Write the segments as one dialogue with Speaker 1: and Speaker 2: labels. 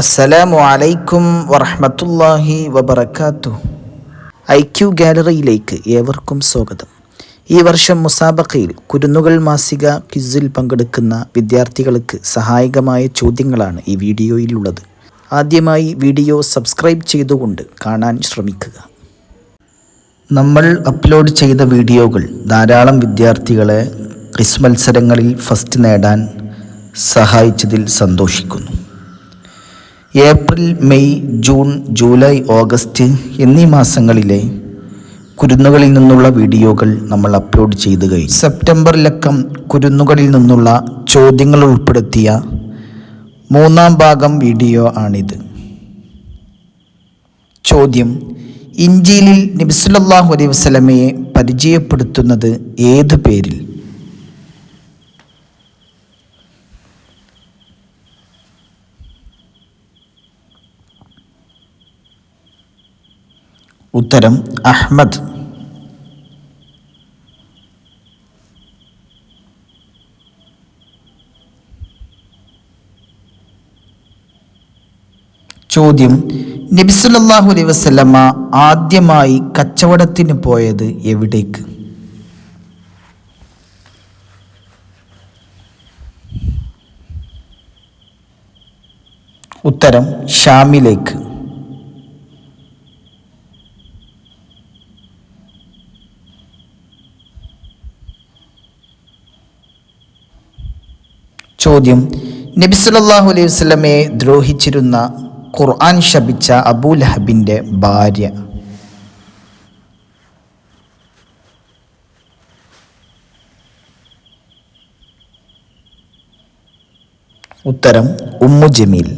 Speaker 1: അസ്സലാമു അലൈക്കും വറഹമത്തല്ലാഹി വബർക്കാത്തു ഐ ക്യു ഗാലറിയിലേക്ക് ഏവർക്കും സ്വാഗതം. ഈ വർഷം മുസാബക്കയിൽ കുരുന്നുകൾ മാസിക ക്വിസിൽ പങ്കെടുക്കുന്ന വിദ്യാർത്ഥികൾക്ക് സഹായകമായ ചോദ്യങ്ങളാണ് ഈ വീഡിയോയിലുള്ളത്. ആദ്യമായി വീഡിയോ സബ്സ്ക്രൈബ് ചെയ്തുകൊണ്ട് കാണാൻ ശ്രമിക്കുക. നമ്മൾ അപ്ലോഡ് ചെയ്ത വീഡിയോകൾ ധാരാളം വിദ്യാർത്ഥികളെ ക്വിസ് മത്സരങ്ങളിൽ ഫസ്റ്റ് നേടാൻ സഹായിച്ചതിൽ സന്തോഷിക്കുന്നു. April May June July August എന്നീ മാസങ്ങളിലെ കുരുന്നുകളിൽ നിന്നുള്ള വീഡിയോകൾ നമ്മൾ അപ്ലോഡ് ചെയ്ത് കഴിഞ്ഞു. സെപ്റ്റംബറിലക്കം കുരുന്നുകളിൽ നിന്നുള്ള ചോദ്യങ്ങൾ ഉൾപ്പെടുത്തിയ മൂന്നാം ഭാഗം വീഡിയോ ആണിത്. ചോദ്യം ഇഞ്ചിയിലിൽ നബിസുലല്ലാഹു അലൈഹി വസല്ലമയെ പരിചയപ്പെടുത്തുന്നത് ഏത് പേരിൽ? ഉത്തരം അഹ്മദ്. ചോദ്യം നബിസുലല്ലാഹു അലൈഹി വസല്ലമ ആദ്യമായി കച്ചവടത്തിന് പോയത് എവിടേക്ക്? ഉത്തരം ഷാമിലേക്ക്. ചോദ്യം. നബി സല്ലല്ലാഹു അലൈഹി വസല്ലമയെ ദ്രോഹിച്ചിരുന്ന ഖുർആൻ ശപിച്ച അബൂ ലഹബിന്റെ ഭാര്യ. ഉത്തരം ഉമ്മു ജമീൽ.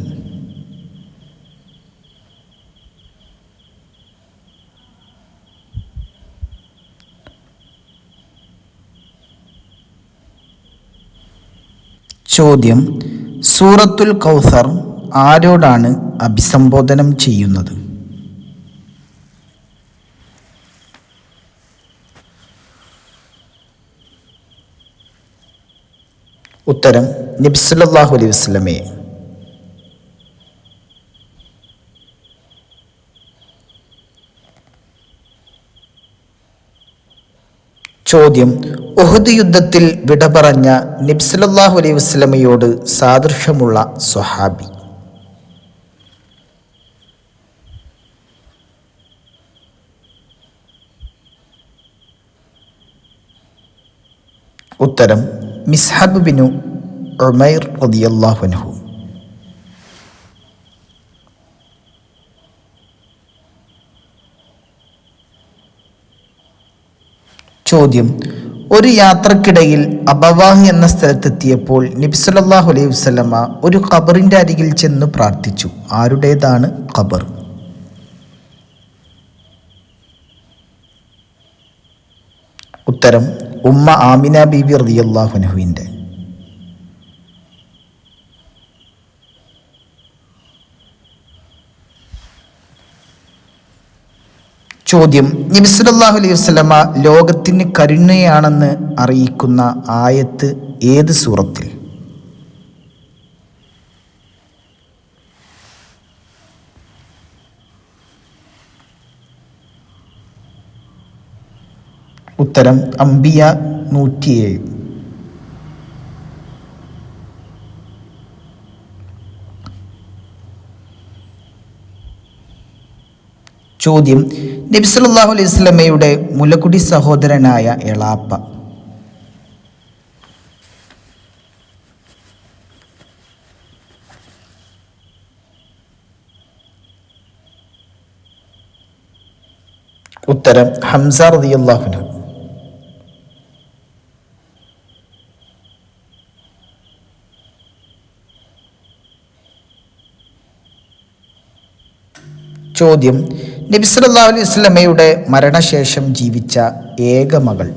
Speaker 1: ചോദ്യം. സൂറത്തുൽ കൗസർ ആരോടാണ് അഭിസംബോധനം ചെയ്യുന്നത്? ഉത്തരം. നബിസ്വല്ലാഹു അലൈഹി വസ്ലമയെ ചോദ്യം ഒഹദ് യുദ്ധത്തിൽ വിട പറഞ്ഞ നിബ്സലല്ലാഹു അലൈഹി വസ്ലമയോട് സാദൃശ്യമുള്ള സ്വഹാബി. ഉത്തരം മിസ്ഹബ് ബിനു ഉമൈർ റളിയല്ലാഹു ചോദ്യം. ഒരു യാത്രക്കിടയിൽ അബവാഹ് എന്ന സ്ഥലത്തെത്തിയപ്പോൾ നബ്സലല്ലാഹു അലൈഹി വസ്ലമ ഒരു ഖബറിന്റെ അരികിൽ ചെന്ന് പ്രാർത്ഥിച്ചു. ആരുടേതാണ് ഖബർ? ഉത്തരം ഉമ്മ ആമിന ബീബി റളിയല്ലാഹുനുഹുവിന്റെ ചോദ്യം. നബിസ്വല്ലാഹു അലൈഹി വസ്ലമ ലോകത്തിന് കരുണയാണെന്ന് അറിയിക്കുന്ന ആയത്ത് ഏത് സൂറത്തിൽ? ഉത്തരം അംബിയ നൂറ്റിയേഴ്. ചോദ്യം നബ്സല്ലാഹു അലൈഹി സ്വലമയുടെ മുലക്കുടി സഹോദരനായ എളാപ്പ. ഉത്തരം ഹംസ റളിയല്ലാഹുനു ചോദ്യം നബി സല്ലല്ലാഹു അലൈഹി വസല്ലമയുടെ മരണശേഷം ജീവിച്ച ഏക മകൾ.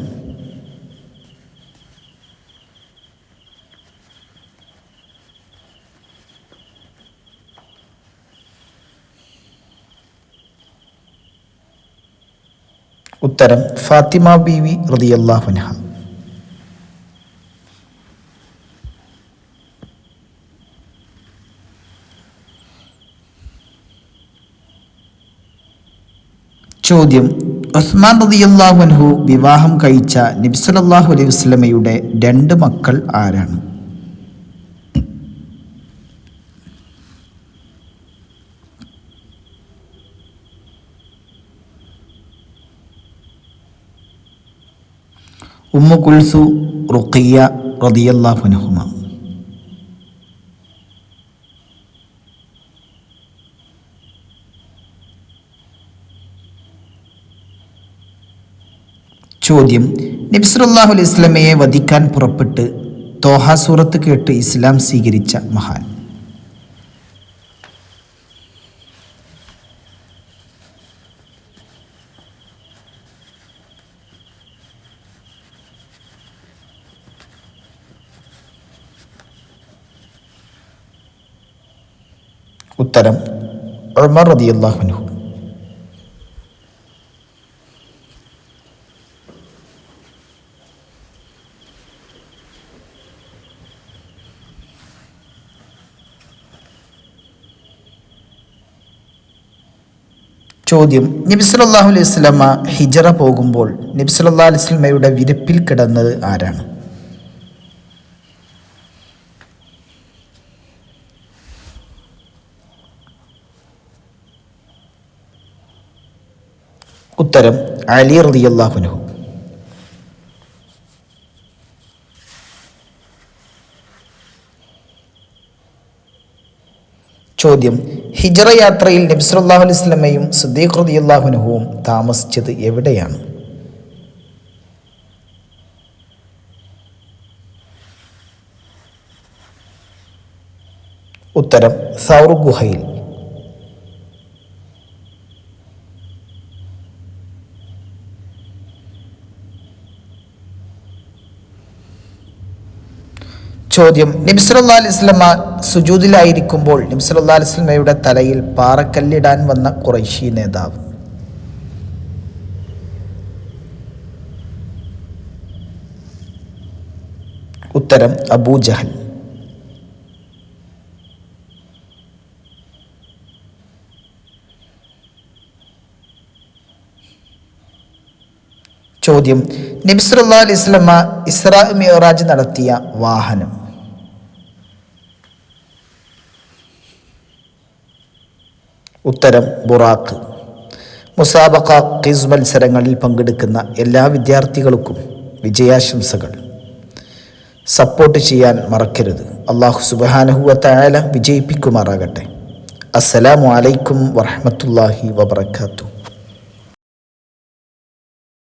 Speaker 1: ഉത്തരം ഫാത്തിമ ബീവി റളിയല്ലാഹു ചോദ്യം. ഉസ്മാൻ റതിയല്ലാഹുൻഹു വിവാഹം കഴിച്ച നബ്സലല്ലാഹു അലൈഹി വസ്ലമയുടെ രണ്ട് മക്കൾ ആരാണ്? ഉമ്മു കുൽസു റുഖിയ റതിയല്ലാഹുനഹുമ ചോദ്യം. നബ്സുല്ലാഹു അലൈഹി ഇസ്ലമയെ വധിക്കാൻ പുറപ്പെട്ട് തോഹ സൂറത്ത് കേട്ട് ഇസ്ലാം സ്വീകരിച്ച മഹാൻ. ഉത്തരം ഉമർ റളിയല്ലാഹു ചോദ്യം. നബിസ്വല്ലാഹു അലൈഹി സ്വലമ ഹിജറ പോകുമ്പോൾ നബിസ്വല്ലാ അലൈഹി സ്വലമയുടെ വിരപ്പിൽ കിടന്നത് ആരാണ്? ഉത്തരം അലി റളിയല്ലാഹുനഹു ചോദ്യം ഹിജറ യാത്രയിൽ നബ്സല്ലാഹു അലൈഹി സ്വലമയും സുദ്ദീഖ് റളിയല്ലാഹുനഹുവും താമസിച്ചത് എവിടെയാണ്? ഉത്തരം സൗർ ഗുഹയിൽ. ചോദ്യം. നബ്സല്ലാ അലിസ്ലമ സുജൂദിലായിരിക്കുമ്പോൾ നബ്സല്ലാ അലിസ്ലമയുടെ തലയിൽ പാറക്കല്ലിടാൻ വന്ന കുറൈശി നേതാവ്. ഉത്തരം അബൂജഹൽ ചോദ്യം നിബ്സുല്ലാ അലൈഹി സ്വലമ ഇസ്രാ മിയോറാജ് നടത്തിയ വാഹനം. ഉത്തരം ബുറാഖ്. മുസാബക്ക ക്വിസ് മത്സരങ്ങളിൽ പങ്കെടുക്കുന്ന എല്ലാ വിദ്യാർത്ഥികൾക്കും വിജയാശംസകൾ. സപ്പോർട്ട് ചെയ്യാൻ മറക്കരുത്. അള്ളാഹു സുബാനഹുവ വിജയിപ്പിക്കുമാറാകട്ടെ. അസ്സലാമു അലൈക്കും വറഹമത്തല്ലാഹി വബർക്കാത്തു